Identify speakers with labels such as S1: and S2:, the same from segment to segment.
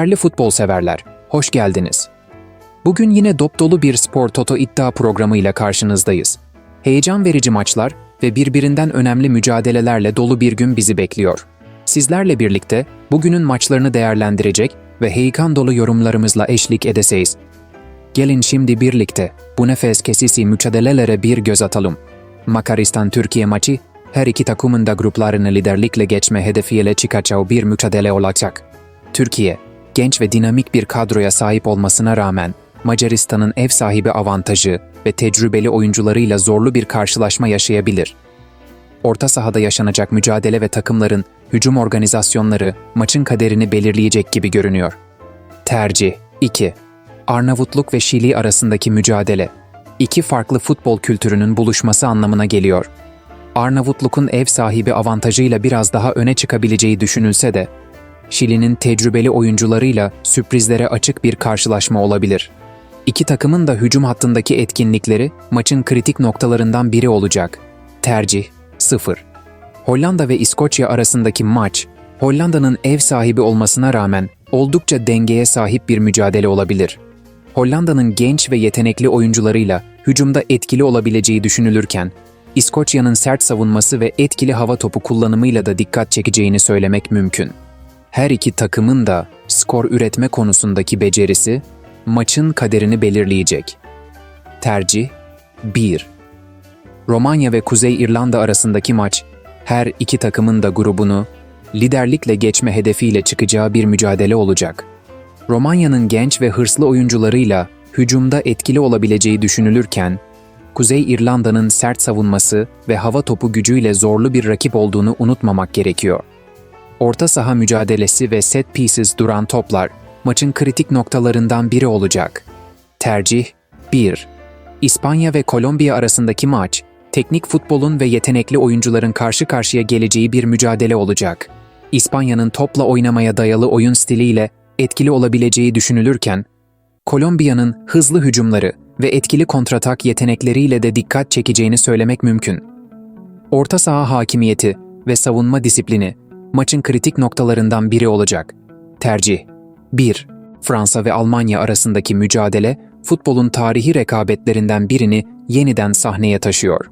S1: Değerli futbol severler, hoş geldiniz. Bugün yine dop dolu bir Spor Toto iddia programıyla karşınızdayız. Heyecan verici maçlar ve birbirinden önemli mücadelelerle dolu bir gün bizi bekliyor. Sizlerle birlikte bugünün maçlarını değerlendirecek ve heyecan dolu yorumlarımızla eşlik edeseyiz. Gelin şimdi birlikte bu nefes kesisi mücadelelere bir göz atalım. Makaristan-Türkiye maçı her iki takımın da gruplarını liderlikle geçme hedefiyle çıkacağı bir mücadele olacak. Türkiye, genç ve dinamik bir kadroya sahip olmasına rağmen Macaristan'ın ev sahibi avantajı ve tecrübeli oyuncularıyla zorlu bir karşılaşma yaşayabilir. Orta sahada yaşanacak mücadele ve takımların hücum organizasyonları maçın kaderini belirleyecek gibi görünüyor. Tercih 2. Arnavutluk ve Şili arasındaki mücadele. İki farklı futbol kültürünün buluşması anlamına geliyor. Arnavutluk'un ev sahibi avantajıyla biraz daha öne çıkabileceği düşünülse de Şili'nin tecrübeli oyuncularıyla sürprizlere açık bir karşılaşma olabilir. İki takımın da hücum hattındaki etkinlikleri maçın kritik noktalarından biri olacak. Tercih 0. Hollanda ve İskoçya arasındaki maç, Hollanda'nın ev sahibi olmasına rağmen oldukça dengeye sahip bir mücadele olabilir. Hollanda'nın genç ve yetenekli oyuncularıyla hücumda etkili olabileceği düşünülürken, İskoçya'nın sert savunması ve etkili hava topu kullanımıyla da dikkat çekeceğini söylemek mümkün. Her iki takımın da skor üretme konusundaki becerisi maçın kaderini belirleyecek. Tercih 1. Romanya ve Kuzey İrlanda arasındaki maç her iki takımın da grubunu liderlikle geçme hedefiyle çıkacağı bir mücadele olacak. Romanya'nın genç ve hırslı oyuncularıyla hücumda etkili olabileceği düşünülürken, Kuzey İrlanda'nın sert savunması ve hava topu gücüyle zorlu bir rakip olduğunu unutmamak gerekiyor orta saha mücadelesi ve set pieces duran toplar maçın kritik noktalarından biri olacak. Tercih 1. İspanya ve Kolombiya arasındaki maç, teknik futbolun ve yetenekli oyuncuların karşı karşıya geleceği bir mücadele olacak. İspanya'nın topla oynamaya dayalı oyun stiliyle etkili olabileceği düşünülürken, Kolombiya'nın hızlı hücumları ve etkili kontratak yetenekleriyle de dikkat çekeceğini söylemek mümkün. Orta saha hakimiyeti ve savunma disiplini maçın kritik noktalarından biri olacak. Tercih 1. Fransa ve Almanya arasındaki mücadele, futbolun tarihi rekabetlerinden birini yeniden sahneye taşıyor.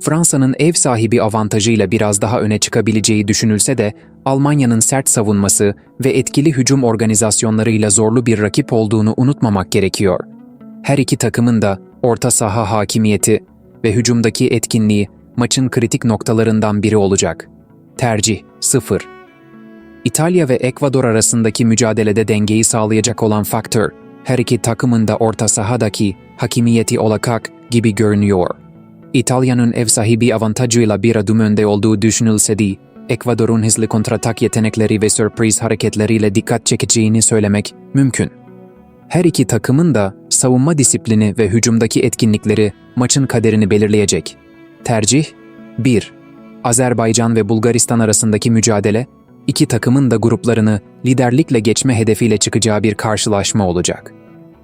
S1: Fransa'nın ev sahibi avantajıyla biraz daha öne çıkabileceği düşünülse de, Almanya'nın sert savunması ve etkili hücum organizasyonlarıyla zorlu bir rakip olduğunu unutmamak gerekiyor. Her iki takımın da orta saha hakimiyeti ve hücumdaki etkinliği maçın kritik noktalarından biri olacak. Tercih 0. İtalya ve Ekvador arasındaki mücadelede dengeyi sağlayacak olan faktör, her iki takımın da orta sahadaki hakimiyeti olacak gibi görünüyor. İtalya'nın ev sahibi avantajıyla bir adım önde olduğu düşünülse de, Ekvador'un hızlı kontratak yetenekleri ve sürpriz hareketleriyle dikkat çekeceğini söylemek mümkün. Her iki takımın da savunma disiplini ve hücumdaki etkinlikleri maçın kaderini belirleyecek. Tercih 1. Azerbaycan ve Bulgaristan arasındaki mücadele, iki takımın da gruplarını liderlikle geçme hedefiyle çıkacağı bir karşılaşma olacak.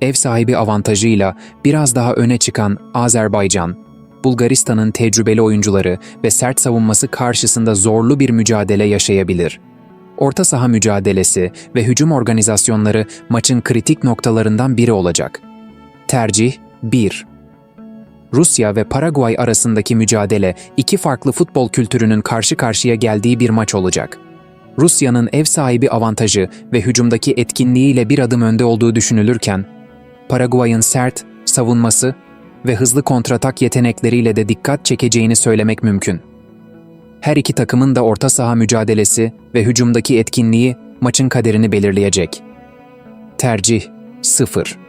S1: Ev sahibi avantajıyla biraz daha öne çıkan Azerbaycan, Bulgaristan'ın tecrübeli oyuncuları ve sert savunması karşısında zorlu bir mücadele yaşayabilir. Orta saha mücadelesi ve hücum organizasyonları maçın kritik noktalarından biri olacak. Tercih 1. Rusya ve Paraguay arasındaki mücadele iki farklı futbol kültürünün karşı karşıya geldiği bir maç olacak. Rusya'nın ev sahibi avantajı ve hücumdaki etkinliğiyle bir adım önde olduğu düşünülürken, Paraguay'ın sert, savunması ve hızlı kontratak yetenekleriyle de dikkat çekeceğini söylemek mümkün. Her iki takımın da orta saha mücadelesi ve hücumdaki etkinliği maçın kaderini belirleyecek. Tercih 0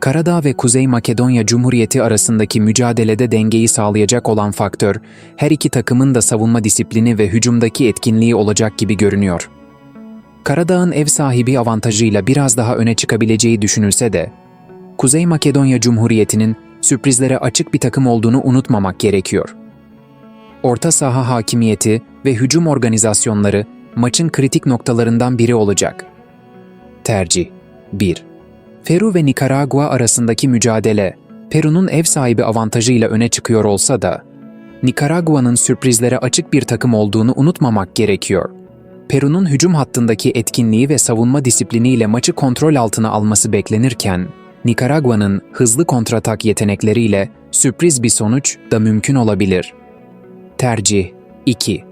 S1: Karadağ ve Kuzey Makedonya Cumhuriyeti arasındaki mücadelede dengeyi sağlayacak olan faktör, her iki takımın da savunma disiplini ve hücumdaki etkinliği olacak gibi görünüyor. Karadağ'ın ev sahibi avantajıyla biraz daha öne çıkabileceği düşünülse de, Kuzey Makedonya Cumhuriyeti'nin sürprizlere açık bir takım olduğunu unutmamak gerekiyor. Orta saha hakimiyeti ve hücum organizasyonları maçın kritik noktalarından biri olacak. Tercih 1. Peru ve Nikaragua arasındaki mücadele, Peru'nun ev sahibi avantajıyla öne çıkıyor olsa da, Nikaragua'nın sürprizlere açık bir takım olduğunu unutmamak gerekiyor. Peru'nun hücum hattındaki etkinliği ve savunma disipliniyle maçı kontrol altına alması beklenirken, Nikaragua'nın hızlı kontratak yetenekleriyle sürpriz bir sonuç da mümkün olabilir. Tercih 2.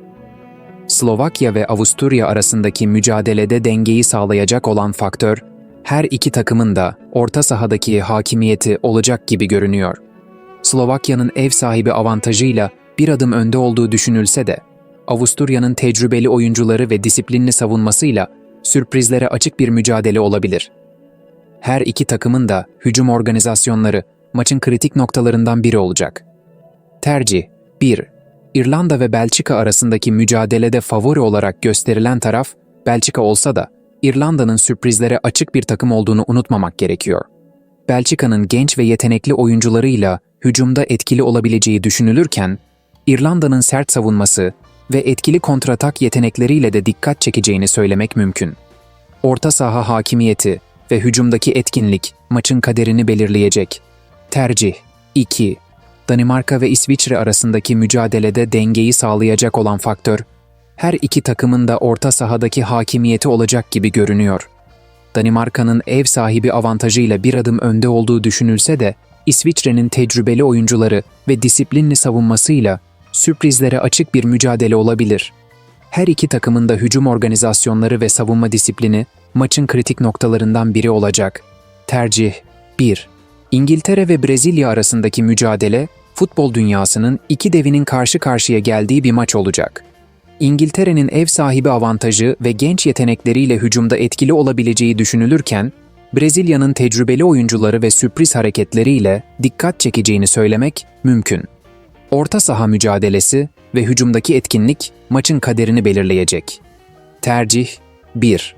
S1: Slovakya ve Avusturya arasındaki mücadelede dengeyi sağlayacak olan faktör, her iki takımın da orta sahadaki hakimiyeti olacak gibi görünüyor. Slovakya'nın ev sahibi avantajıyla bir adım önde olduğu düşünülse de, Avusturya'nın tecrübeli oyuncuları ve disiplinli savunmasıyla sürprizlere açık bir mücadele olabilir. Her iki takımın da hücum organizasyonları maçın kritik noktalarından biri olacak. Tercih 1. İrlanda ve Belçika arasındaki mücadelede favori olarak gösterilen taraf Belçika olsa da İrlanda'nın sürprizlere açık bir takım olduğunu unutmamak gerekiyor. Belçika'nın genç ve yetenekli oyuncularıyla hücumda etkili olabileceği düşünülürken, İrlanda'nın sert savunması ve etkili kontratak yetenekleriyle de dikkat çekeceğini söylemek mümkün. Orta saha hakimiyeti ve hücumdaki etkinlik maçın kaderini belirleyecek. Tercih 2. Danimarka ve İsviçre arasındaki mücadelede dengeyi sağlayacak olan faktör, her iki takımın da orta sahadaki hakimiyeti olacak gibi görünüyor. Danimarka'nın ev sahibi avantajıyla bir adım önde olduğu düşünülse de, İsviçre'nin tecrübeli oyuncuları ve disiplinli savunmasıyla sürprizlere açık bir mücadele olabilir. Her iki takımın da hücum organizasyonları ve savunma disiplini maçın kritik noktalarından biri olacak. Tercih 1. İngiltere ve Brezilya arasındaki mücadele, futbol dünyasının iki devinin karşı karşıya geldiği bir maç olacak. İngiltere'nin ev sahibi avantajı ve genç yetenekleriyle hücumda etkili olabileceği düşünülürken, Brezilya'nın tecrübeli oyuncuları ve sürpriz hareketleriyle dikkat çekeceğini söylemek mümkün. Orta saha mücadelesi ve hücumdaki etkinlik maçın kaderini belirleyecek. Tercih 1.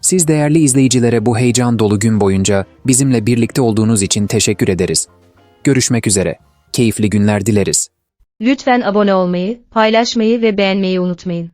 S1: Siz değerli izleyicilere bu heyecan dolu gün boyunca bizimle birlikte olduğunuz için teşekkür ederiz. Görüşmek üzere. Keyifli günler dileriz.
S2: Lütfen abone olmayı, paylaşmayı ve beğenmeyi unutmayın.